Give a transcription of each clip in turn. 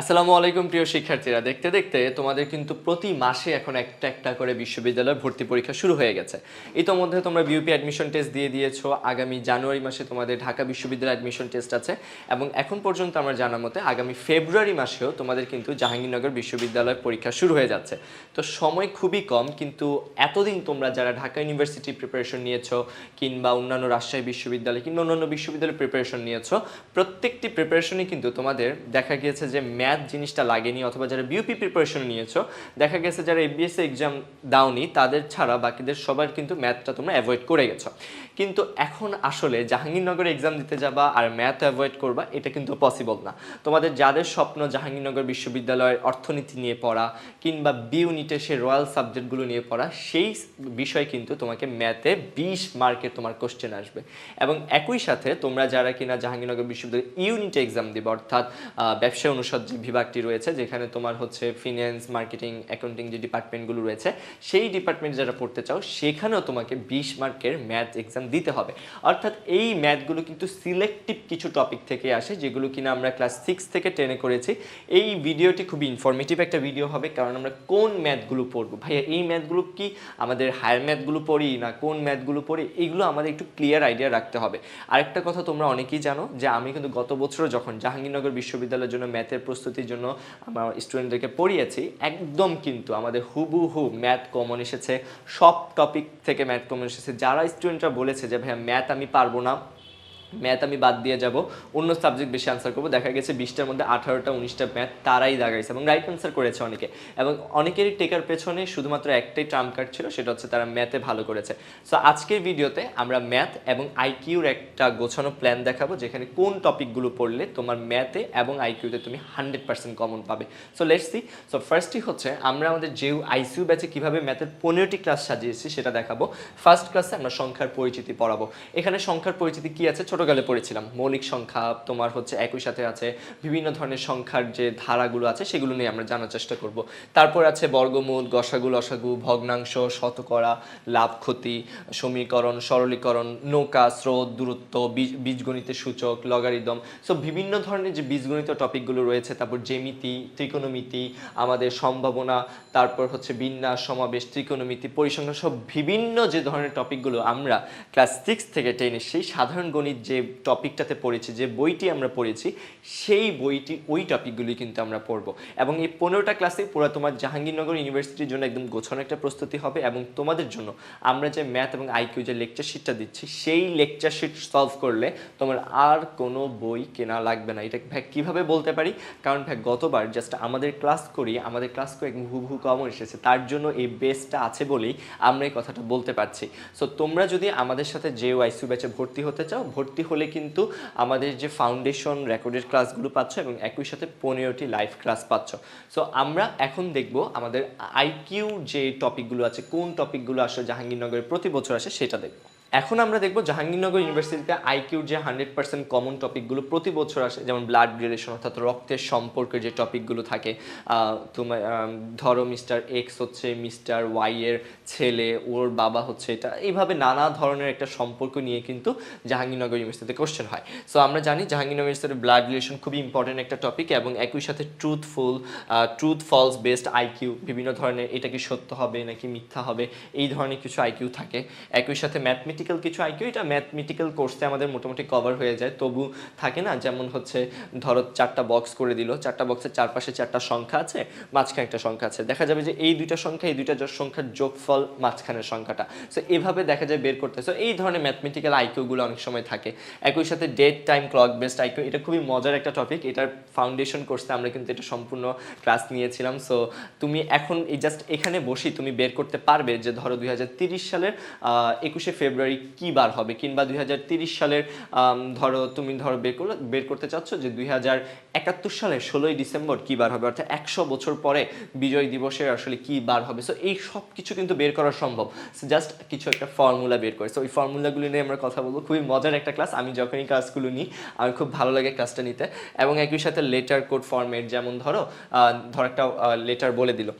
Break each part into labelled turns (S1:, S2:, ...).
S1: আসসালামু আলাইকুম, প্রিয় শিক্ষার্থীরা। দেখতে দেখতে তোমাদের কিন্তু প্রতি মাসে এখন একটা একটা করে বিশ্ববিদ্যালয় ভর্তি পরীক্ষা শুরু হয়ে গেছে। ইতোমধ্যে তোমরা বিউপি অ্যাডমিশন টেস্ট দিয়ে দিয়েছ। আগামী জানুয়ারি মাসে তোমাদের ঢাকা বিশ্ববিদ্যালয় অ্যাডমিশন টেস্ট আছে এবং এখন পর্যন্ত আমার জানা মতে আগামী ফেব্রুয়ারি মাসেও তোমাদের কিন্তু জাহাঙ্গীরনগর বিশ্ববিদ্যালয় পরীক্ষা শুরু হয়ে যাচ্ছে। তো সময় খুবই কম, কিন্তু এতদিন তোমরা যারা ঢাকা ইউনিভার্সিটি প্রিপারেশন নিয়েছো কিংবা অন্যান্য রাজশাহী বিশ্ববিদ্যালয় কিংবা অন্যান্য বিশ্ববিদ্যালয় প্রিপারেশন নিয়েছো, প্রত্যেকটি প্রিপারেশনই কিন্তু তোমাদের দেখা গিয়েছে যে ম্যাথ জিনিসটা লাগেনি অথবা যারা বিউপি প্রিপারেশন নিয়েছো দেখা গেছে যারা এবিএস এক্সাম দাওনি তাদের ছাড়া বাকিদের সবার কিন্তু ম্যাথটা তোমরা অ্যাভয়েড করে গেছো। কিন্তু এখন আসলে জাহাঙ্গীরনগরে এক্সাম দিতে যাবা আর ম্যাথ অ্যাভয়েড করবা এটা কিন্তু পসিবল না। তোমাদের যাদের স্বপ্ন জাহাঙ্গীরনগর বিশ্ববিদ্যালয়ের অর্থনীতি নিয়ে পড়া কিংবা বি ইউনিটে সে রয়্যাল সাবজেক্টগুলো নিয়ে পড়া সেই বিষয় কিন্তু তোমাকে ম্যাথে বিশ মার্কের তোমার কোশ্চেন আসবে। এবং একই সাথে তোমরা যারা কিনা জাহাঙ্গীরনগর বিশ্ববিদ্যালয় ইউনিটে এক্সাম দিবে অর্থাৎ আহ, ব্যবসা অনুষদ বিভাগটি রয়েছে, যেখানে তোমার হচ্ছে ফিনান্স মার্কেটিং অ্যাকাউন্টিং যে ডিপার্টমেন্টগুলো রয়েছে, সেই ডিপার্টমেন্ট যারা পড়তে চাও, সেখানেও তোমাকে বিশ মার্কের ম্যাথ এক্সাম দিতে হবে। অর্থাৎ এই ম্যাথগুলো কিন্তু সিলেক্টিভ কিছু টপিক থেকে আসে, যেগুলো কিনা আমরা ক্লাস সিক্স থেকে টেনে করেছি। এই ভিডিওটি খুবই ইনফরমেটিভ একটা ভিডিও হবে, কারণ আমরা কোন ম্যাথগুলো পড়ব? ভাইয়া, এই ম্যাথগুলো কি আমাদের হায়ার ম্যাথগুলো পড়ি না কোন ম্যাথগুলো পড়ি? এইগুলো আমাদের একটু ক্লিয়ার আইডিয়া রাখতে হবে। আরেকটা কথা তোমরা অনেকেই জানো, যে আমি কিন্তু গত বছর যখন জাহাঙ্গীরনগর বিশ্ববিদ্যালয়ের জন্য ম্যাথের প্রস্তুতির জন্য আমার স্টুডেন্টদেরকে পড়িয়েছি। একদম কিন্তু আমাদের হুবুহু ম্যাথ কমন এসেছে। সব টপিক থেকে ম্যাথ কমন এসেছে। যারা স্টুডেন্টরা বলেছে যে, ভাইয়া, ম্যাথ আমি পারব না। ম্যাথ আমি বাদ দিয়ে যাব। অন্য সাবজেক্ট বেশি আনসার করব। দেখা গেছে বিশটার মধ্যে আঠারোটা, উনিশটা ম্যাথ তারাই দাগাইছে এবং রাইট আনসার করেছে অনেকে। এবং অনেকেরই টেকার পেছনে শুধুমাত্র একটাই ট্রাম্প কার্ড ছিল, সেটা হচ্ছে তারা ম্যাথে ভালো করেছে। সো আজকের ভিডিওতে আমরা ম্যাথ এবং আইকিউর একটা গোছানো প্ল্যান দেখাবো, যেখানে কোন টপিকগুলো পড়লে তোমার ম্যাথে এবং আইকিউতে তুমি হান্ড্রেড পার্সেন্ট কমন পাবে। সো লেটস সি সো ফার্স্টই হচ্ছে আমরা আমাদের যেউ আইসিউ ব্যাচে কীভাবে ম্যাথের পনেরোটি ক্লাস সাজিয়েছি সেটা দেখাবো। ফার্স্ট ক্লাসে আমরা সংখ্যার পরিচিতি পড়াবো। এখানে সংখ্যার পরিচিতি কি আছে? ছোটকালে পড়েছিলাম। মৌলিক সংখ্যা তোমার হচ্ছে একই সাথে আছে। বিভিন্ন ধরনের সংখ্যার যে ধারাগুলো আছে, সেগুলো নিয়ে আমরা জানার চেষ্টা করব। তারপর আছে বর্গমূল, গসাগু, লসাগু, ভগ্নাংশ, শতকরা, লাভ ক্ষতি, সমীকরণ, সরলীকরণ, নৌকা, স্রোত, দূরত্ব বীজগণিতের সূচক, লগারিদম। সো বিভিন্ন ধরনের যে বীজগণিত টপিকগুলো রয়েছে, তারপর জেমিতি ত্রিকোণমিতি, আমাদের সম্ভাবনা, তারপর হচ্ছে বিন্যাস, সমাবেশ, ত্রিকোণমিতি, পরিসংখ্যান, সব বিভিন্ন যে ধরনের টপিকগুলো আমরা ক্লাস সিক্স থেকে টেনে সেই সাধারণ গণিত যে টপিকটাতে পড়েছি, যে বইটি আমরা পড়েছি, সেই বইটি, ওই টপিকগুলি কিন্তু আমরা পড়ব। এবং এই পনেরোটা ক্লাসে পুরো তোমার জাহাঙ্গীরনগর ইউনিভার্সিটির জন্য একদম গোছানো একটা প্রস্তুতি হবে এবং তোমাদের জন্য আমরা যে ম্যাথ এবং আইকিউ যে লেকচার শিটটা দিচ্ছি, সেই লেকচার শিট সলভ করলে তোমার আর কোনো বই কেনা লাগবে না। এটা ভাই কীভাবে বলতে পারি? কারণ ভাই গতবার জাস্ট আমাদের ক্লাস করি, আমাদের ক্লাস করে একদম হুবহু কমন এসেছে। তার জন্য এই বেসটা আছে বলেই আমরা এই কথাটা বলতে পারছি। সো তোমরা যদি আমাদের সাথে যে আইসিউ ব্যাচে ভর্তি হতে চাও, ভর্তি হলে কিন্তু আমাদের যে ফাউন্ডেশন রেকর্ডেড ক্লাসগুলো পাচ্ছ এবং একই সাথে পনেরোটি লাইভ ক্লাস পাচ্ছ। সো আমরা এখন দেখব আমাদের আইকিউ যে টপিকগুলো আছে, কোন টপিকগুলো আসলে জাহাঙ্গীরনগরে প্রতি বছর আসে সেটা দেখব। এখন আমরা দেখব জাহাঙ্গীরনগর ইউনিভার্সিটিতে আইকিউর যে হান্ড্রেড পার্সেন্ট কমন টপিকগুলো প্রতি বছর আসে, যেমন ব্লাড রিলেশন অর্থাৎ রক্তের সম্পর্কে যে টপিকগুলো থাকে তোমার ধরো মিস্টার এক্স হচ্ছে মিস্টার ওয়াই এর ছেলে, ওর বাবা হচ্ছে এটা, এইভাবে নানা ধরনের একটা সম্পর্ক নিয়ে কিন্তু জাহাঙ্গীরনগর ইউনিভার্সিটিতে কোশ্চেন হয়। সো আমরা জানি জাহাঙ্গীরনগর ইউনিভার্সিটির ব্লাড রিলেশন খুবই ইম্পর্টেন্ট একটা টপিক এবং একই সাথে truthful truth false based IQ বিভিন্ন ধরনের এটা কি সত্য হবে নাকি মিথ্যা হবে, এই ধরনের কিছু আইকিউ থাকে। একই সাথে ম্যাথমেটিক্যাল কিছু আইকিউ এটা ম্যাথমেটিক্যাল কোর্সে আমাদের মোটামুটি কভার হয়ে যায়। তবু থাকে না, যেমন হচ্ছে ধরো চারটা বক্স করে দিল, চারটা বক্সের চারপাশে চারটা সংখ্যা আছে, মাঝখানে একটা সংখ্যা আছে। দেখা যাবে যে এই দুইটা সংখ্যা, এই দুইটা সংখ্যার যোগফল মাঝখানের সংখ্যাটা। সো এভাবে দেখা যায় বের করতে সো এই ধরনের ম্যাথমেটিক্যাল আইকিউগুলো অনেক সময় থাকে। একই সাথে date time clock based IQ এটা খুবই মজার একটা টপিক এটার ফাউন্ডেশন কোর্সে আমরা কিন্তু এটা সম্পূর্ণ ক্লাস নিয়েছিলাম। সো তুমি এখন এই জাস্ট এখানে বসি তুমি বের করতে পারবে যে ধরো দুই সালের একুশে ফেব্রুয়ারি কি বার হবে? কিংবা দুই সালের আম, ধরো তুমি ধরো বের করলে বের করতে চাচ্ছ যে দুই সালের ষোলোই ডিসেম্বর কি বার হবে? অর্থাৎ একশো বছর পরে বিজয় দিবসের আসলে কি বার হবে? সো এই সব কিছু কিন্তু বের করা সম্ভব। জাস্ট কিছু একটা ফর্মুলা বের করে। সো ওই ফর্মুলাগুলো নিয়ে আমরা কথা বলব। খুবই মজার একটা ক্লাস আমি যখনই ক্লাসগুলো নিই আমার খুব ভালো লাগে ক্লাসটা নিতে। এবং একই সাথে লেটার কোড ফর্মেট যেমন ধরো ধর একটা লেটার বলে দিল।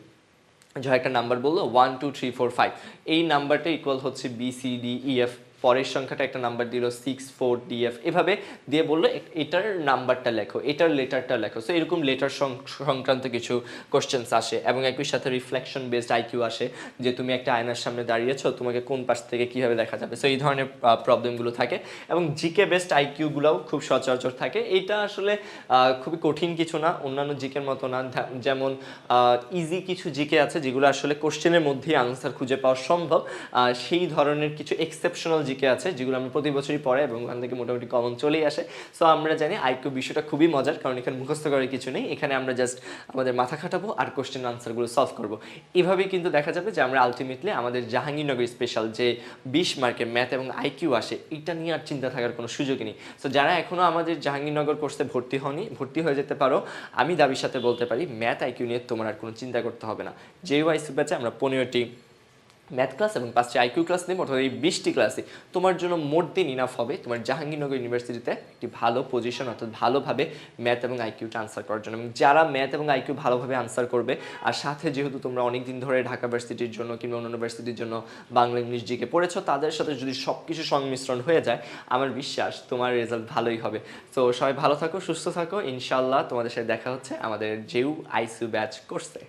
S1: যা একটা নাম্বার বলল one two three four five এই নাম্বারটা ইকুয়াল হচ্ছে B C D E F পরের সংখ্যাটা একটা নাম্বার দিল সিক্স ফোর ডিএফ এভাবে দিয়ে বলল এটার নাম্বারটা লেখো, এটার লেটারটা লেখো। সো এরকম লেটার সংক্রান্ত কিছু কোশ্চেন্স আসে এবং একই সাথে রিফ্লেকশন বেসড আইকিউ আসে যে তুমি একটা আয়নার সামনে দাঁড়িয়েছো তোমাকে কোন পাশ থেকে কীভাবে দেখা যাবে। সো এই ধরনের প্রবলেমগুলো থাকে এবং জিকে বেসড আইকিউগুলোও খুব সচরাচর থাকে। এটা আসলে খুবই কঠিন কিছু না, অন্যান্য জিকের মতো না। যেমন ইজি কিছু জিকে আছে যেগুলো আসলে কোশ্চেনের মধ্যেই আনসার খুঁজে পাওয়া সম্ভব। সেই ধরনের কিছু এক্সেপশনাল জিকে আছে, যেগুলো আমরা প্রতি বছরই পড়ে এবং ওখান থেকে মোটামুটি কমন চলেই আসে। সো আমরা জানি আইকিউ বিষয়টা খুবই মজার, কারণ এখানে মুখস্থ করার কিছু নেই। এখানে আমরা জাস্ট আমাদের মাথা খাটাবো আর কোশ্চেন আনসারগুলো সলভ করব। এভাবেই কিন্তু দেখা যাবে যে আমরা আলটিমেটলি আমাদের জাহাঙ্গীরনগর স্পেশাল যে বিশ মার্কের ম্যাথ এবং আইকিউ আসে, এটা নিয়ে আর চিন্তা থাকার কোনো সুযোগই নেই। সো যারা এখনও আমাদের জাহাঙ্গীরনগর কোর্সে ভর্তি হয়নি ভর্তি হয়ে যেতে পারো। আমি দাবির সাথে বলতে পারি ম্যাথ আইকিউ নিয়ে তোমার আর কোনো চিন্তা করতে হবে না। যে ওয়াইসি ব্যাচে আমরা পনেরোটি ম্যাথ ক্লাস এবং পাঁচটি আইকিউ ক্লাস নেব অর্থাৎ এই বিশটি ক্লাসে তোমার জন্য মোট দিন ইনাফ হবে। তোমার জাহাঙ্গীরনগর ইউনিভার্সিটিতে একটি ভালো পজিশন অর্থাৎ ভালোভাবে ম্যাথ এবং আইকিউটা আনসার করার জন্য। এবং যারা ম্যাথ এবং আইকিউ ভালোভাবে আনসার করবে, আর সাথে যেহেতু তোমরা অনেক দিন ধরে ঢাকা ভার্সিটির জন্য কিংবা অন্য ইউনিভার্সিটির জন্য বাংলা ইংলিশ জিকে পড়েছো, তাদের সাথে যদি সব কিছু সংমিশ্রণ হয়ে যায়, আমার বিশ্বাস তোমার রেজাল্ট ভালোই হবে। তো সবাই ভালো থাকো, সুস্থ থাকো। ইনশাল্লাহ তোমাদের সাথে দেখা হচ্ছে আমাদের জেউ আইসিউ ব্যাচ কোর্সে